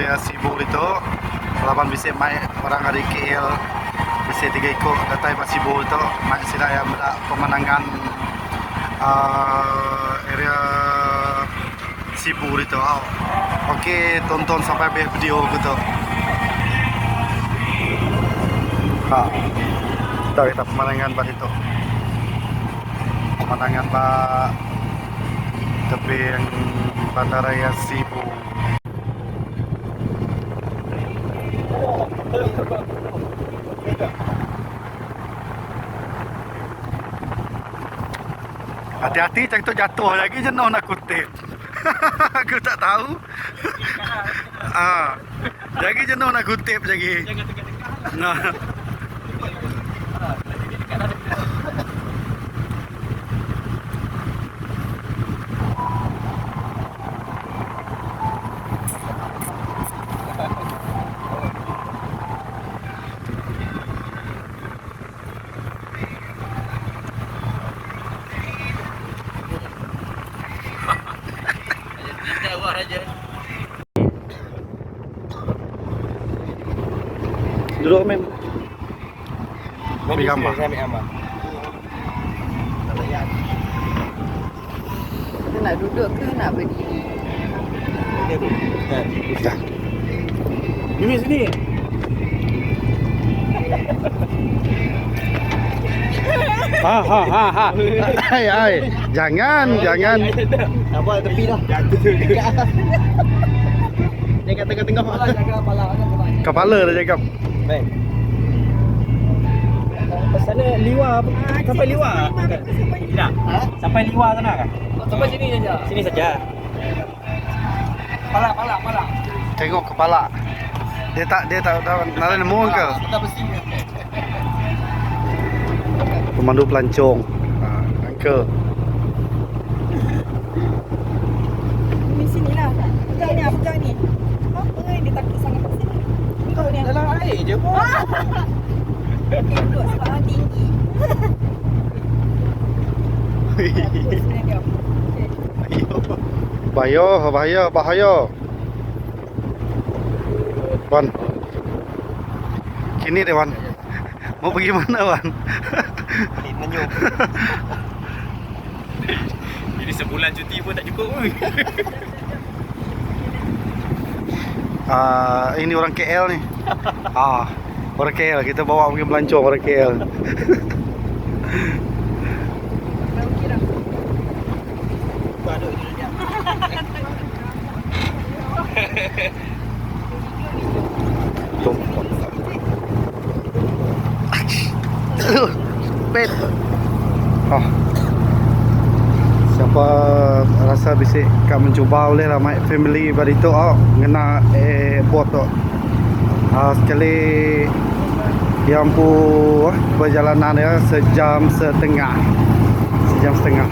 area Sibu itu lapan bisa mai orang dari KL bisa tiga ikut datai pa Sibu itu mai sila yang ada pemandangan ah, area Sibu itu oh. Okey, tonton sampai habis video gitu. Ha. Kita kita pemandangan bah itu. Pemandangan bah tebing bandaraya Sibu. Hati-hati cak tu jatuh lagi jenuh nak kutip. Aku tak tahu. ah. Lagi jenuh nak kutip lagi. Nah. Duduk mem. Ambil gambar. Saya ambil gambar. Kita nak duduk ke nak berdiri? Dah. Ini sini. Ha ha ha ha. Hai hai. Jangan, jangan. Apa tepi dah. Jangan tengah-tengah. Jaga kepala. Kepala dah cakap. Baik. Sana liwa apa? Sampai liwa. Tidak. Sampai liwa sana kan? Sampai sini saja. Sini saja. Pala, pala, pala. Tengok kepala. Dia tak dia tak tahu nak nemu ke? Pemandu pelancong. Ha, angka. Di sini lah. Pegang ni, pegang ni. Apa yang dia takut sangat kat sini? Kau air je pun. Duduk sebab orang tinggi. Bahaya, bahaya, bahaya. Wan. Kini deh Wan. Mau pergi mana Wan? Menyuk. Jadi sebulan cuti pun tak cukup. Ah, ini orang KL ni. Ah, orang KL kita bawa pergi pelancong orang KL. Pet. Oh. Siapa rasa bisa kak mencuba boleh lah my family itu oh ngena eh bot tu. Ah sekali yang pu ah, perjalanan dia sejam setengah. Sejam setengah.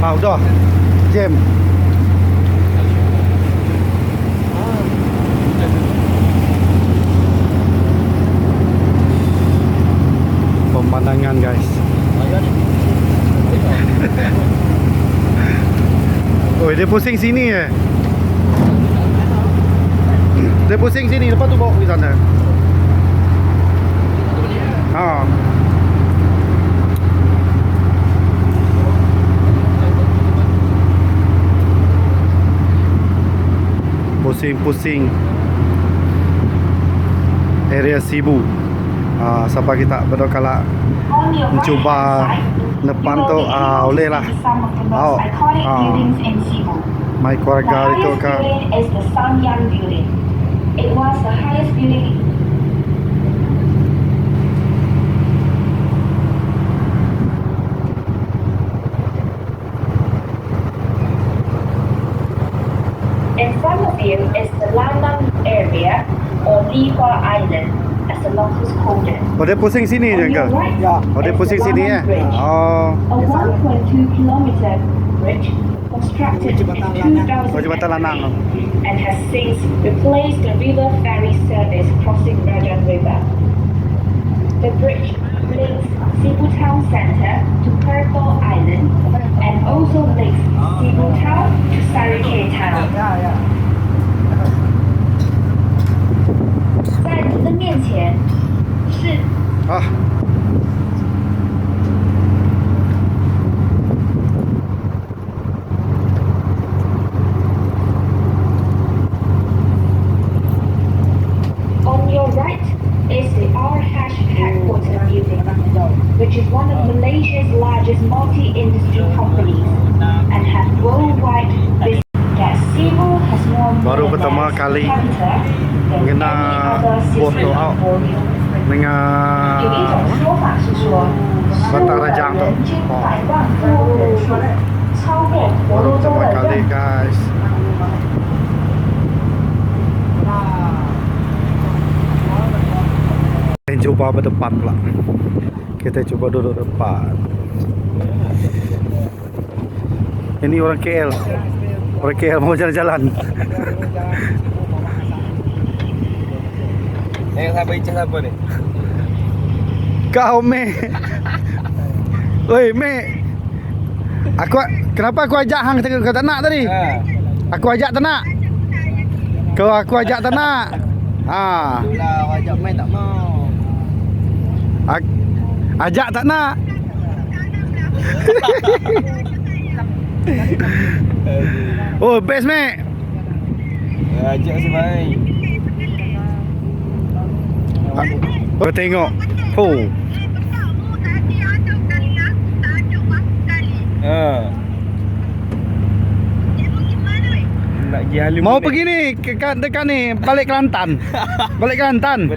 Ah, udah. Jam. Pemandangan guys. Oh, dia pusing sini eh. Dia pusing sini, lepas tu bawa pergi sana. Ha. Pusing-pusing area Sibu. Ah, sampai kita berdoa mencuba depan tu ah boleh lah. Oh, ah. Mai keluarga itu ke Samyang building. It was the highest building In front of you is the Lanam area or Lipa Island, Oh, they're pushing sini juga. Yeah. Oh, they're sini ya. Oh. constructed in Lanang. And has since replaced the river ferry service crossing Rajan River. The bridge links Cebu Town Center to Purple Island and also links Cebu Town to Sarikei Town. Yeah, yeah. Ah. On your right is the R-Hash headquarters building, which is one of Malaysia's largest multi-industry companies and has worldwide business. That Cebu has more Baru pertama kali kena foto out 那个，Vata r a j a n 哦，我都怎么搞的，guys？kita coba ke depan pula kita coba duduk depan ini orang KL orang KL mau jalan-jalan yang sabar ijaz apa ni? Kau me. Oi me. Aku kenapa aku ajak hang kau kau tak nak tadi? Ha. Aku ajak tak nak. Kau aku ajak tak nak. Ha. Itulah wajak main tak mau. Ak- ajak tak nak. oh, best me. Ajak si baik. Kau tengok. Oh, Ha. Nak pergi halu. mau pergi ni ke ke- dekat ni balik Kelantan. Balik Kelantan.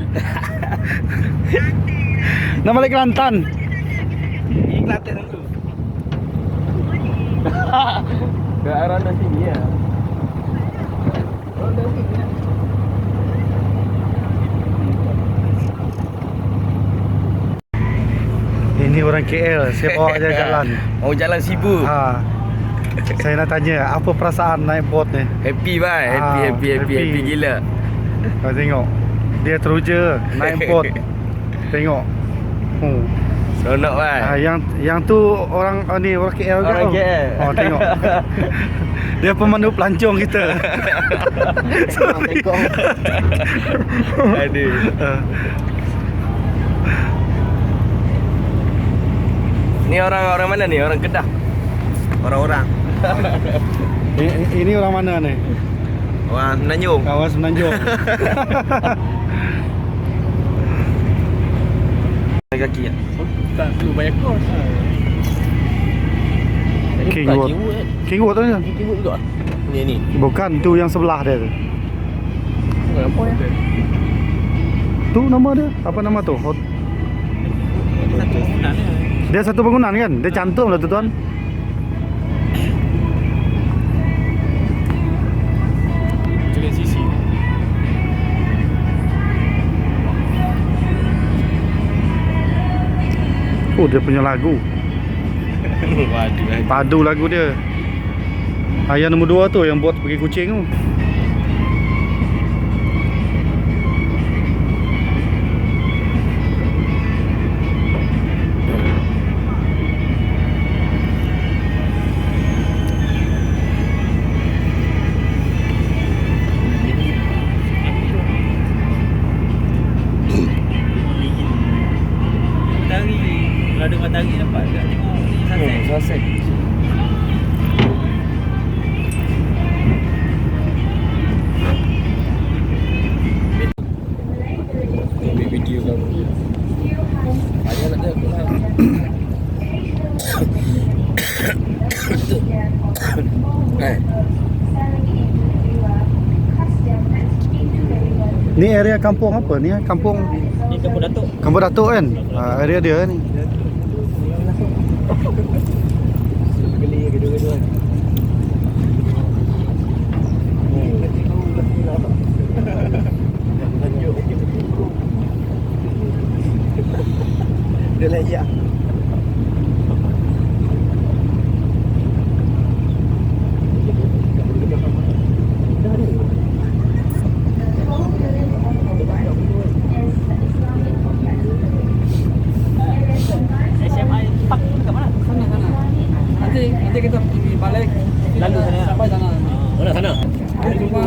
Nak balik Kelantan. Pergi Kelantan dulu. Ke arah dah sini ya. Ini orang KL, saya bawa dia jalan. Mau jalan Sibu. Ha. Saya nak tanya, apa perasaan naik bot ni? Happy bye. Happy, Ah, happy, happy, happy. happy gila. Kau tengok. Dia teruja naik bot. tengok. Hmm. Seronok bye. Ah, yang yang tu orang oh, ni orang KL ke? Orang Oh. KL. Oh, tengok. Dia pemandu pelancong kita. Aduh. Ah, Ni orang orang mana ni? Orang Kedah. Orang-orang. ini, ini orang mana ni? Orang Menanjung. Kawan Semenanjung. Kaki ya. Tak perlu bayar kos. King Road. King Road tu ni. King Road juga. Ni ni. Bukan tu yang sebelah dia tu. Apa ya? Tu nama dia. Apa nama tu? Hot- Satu bulan ni. Dia satu bangunan kan? Dia cantum lah tu tuan. Oh dia punya lagu. Padu lagu dia. Ayah nombor dua tu yang buat pergi kucing tu. Matahari Kalau ada matahari nampak tak tengok ni sunset Hmm, sunset. Ambil video kau. Ada nak tengok lah. Eh, Ni area kampung apa ni? eh? Kampung kampung Datuk Kampung Datuk kan? Ha, area dia ni. geli kedua-kedua. Udah layak. SMA Park tu dekat mana? Sana sana. Nanti nanti kita pergi balik. Lalu sana. Sampai sana. Mana sana? Dia cuma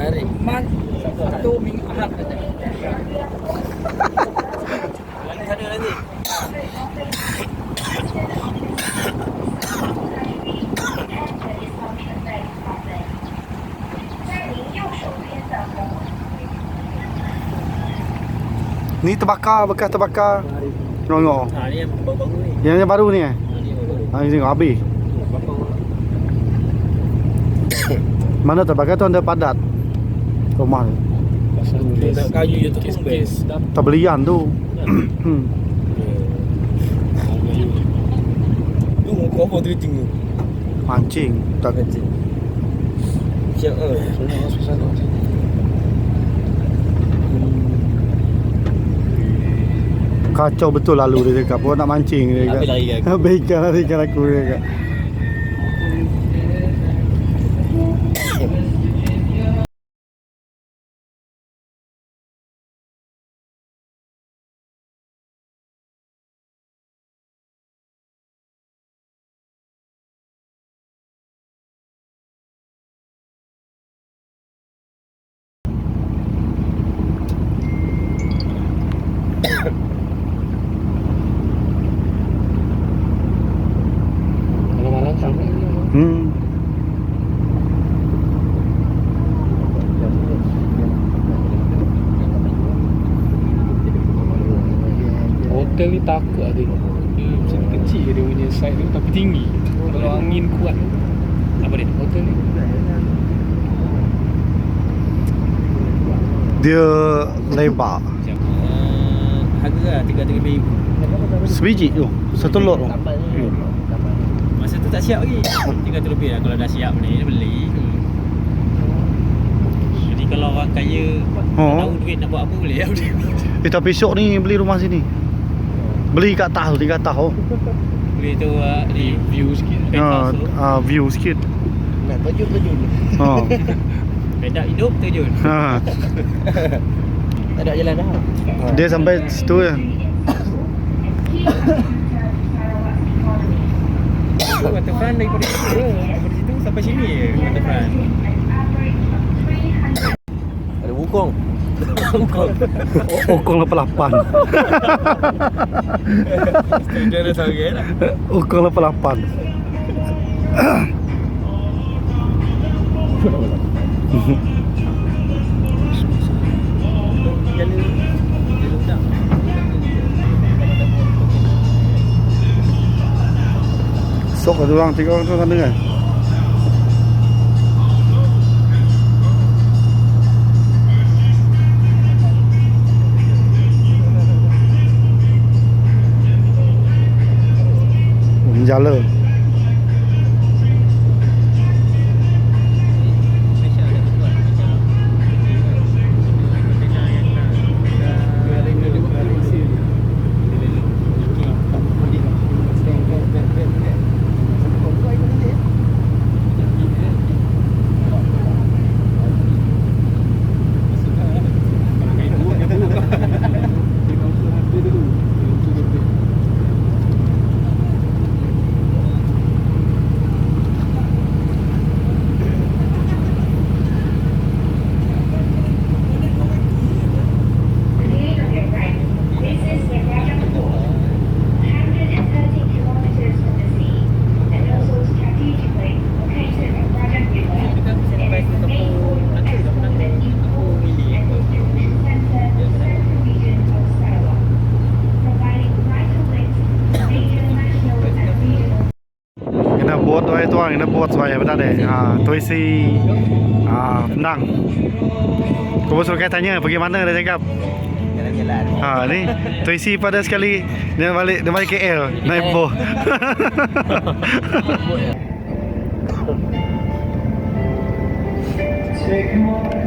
lari. Mat satu minggu ahad saja. Lalu sana nanti. Ni terbakar, bekas terbakar. Tengok. Ha ni yang baru-baru ni. Yang yang baru ni eh. Ha ni baru. Ha, ni tengok habis. Mana terbakar tu anda padat. Rumah ni. Nak kayu je tu space. Terbelian tu. Hmm. Tu muka apa tu tengok. Mancing. Tak Siap eh. Susah tu. kacau betul lalu dia cakap. Pun nak mancing dia cakap. Habis lari aku. Habis ikan lari aku dia cakap. Malam-malam sampai. Hmm. Takut lah tengok Dia macam kecil dia punya side tu Tapi tinggi Kalau angin kuat Apa dia? Hotel ni Dia lebar. Uh, harga lah RM33,000. Sebiji tu. Satu lot tu. Masa tu tak siap lagi. RM300 lah kalau dah siap ni dia beli. Jadi kalau orang kaya Oh. tak tahu duit nak buat apa boleh. Eh tapi esok ni beli rumah sini. Beli kat atas tu, di kat atas tu. Beli tu uh, ni View sikit Ha, tu. uh, view sikit. Nak terjun-terjun. Ha. Pedak hidup terjun. ha. Tak ada jalan dah. Dia sampai situ je. Waterfront daripada situ. Daripada situ sampai sini je waterfront. Ada wukong. Ukong 88. Dia ada sangat lah. Ukong 88. Jala Jala udang Sok ada orang tiga orang tu sana kan. 农家乐 buat supaya betul deh. Ha, tu isi ha, pendang. Kau suruh saya tanya pergi mana dia cakap. Jalan-jalan. Ha ni isi pada sekali dia balik dia balik KL naik boh. Bye.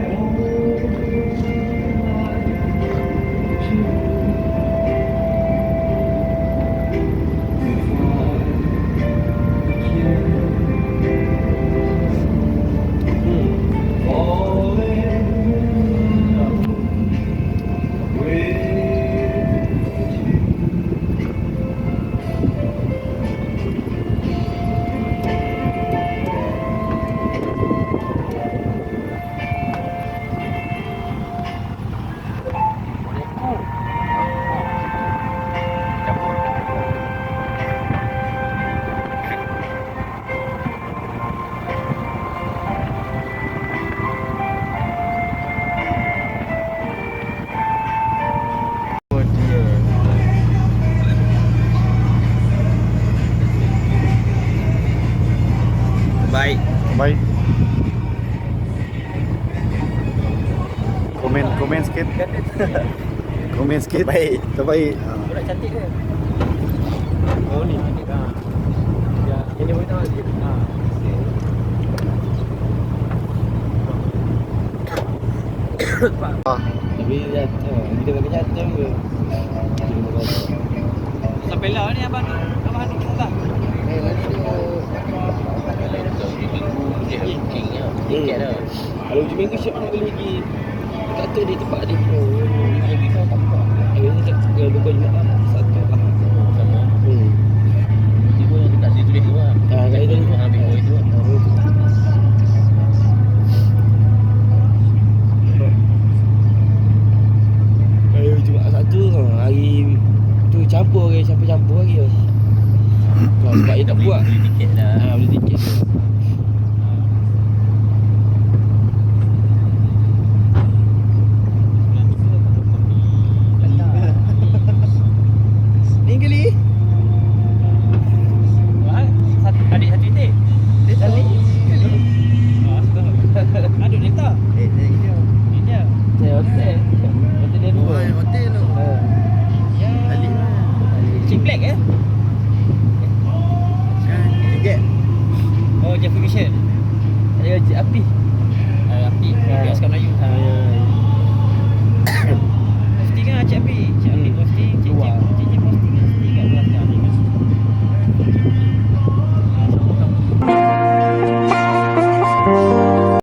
Komen sikit. Baik. Terbaik. Ha. Budak cantik ke? Oh ni. Ha. Ya, ini boleh tahu sikit. Ha. Tapi jatuh. Kita kena jatuh ke? Sampai lah ni abang abang ada kita tak? Hmm. Kalau hujung minggu siap nak beli Kata di tempat dia. Oh, ini lagi kau tak apa. Hari ni tak buka Jumaat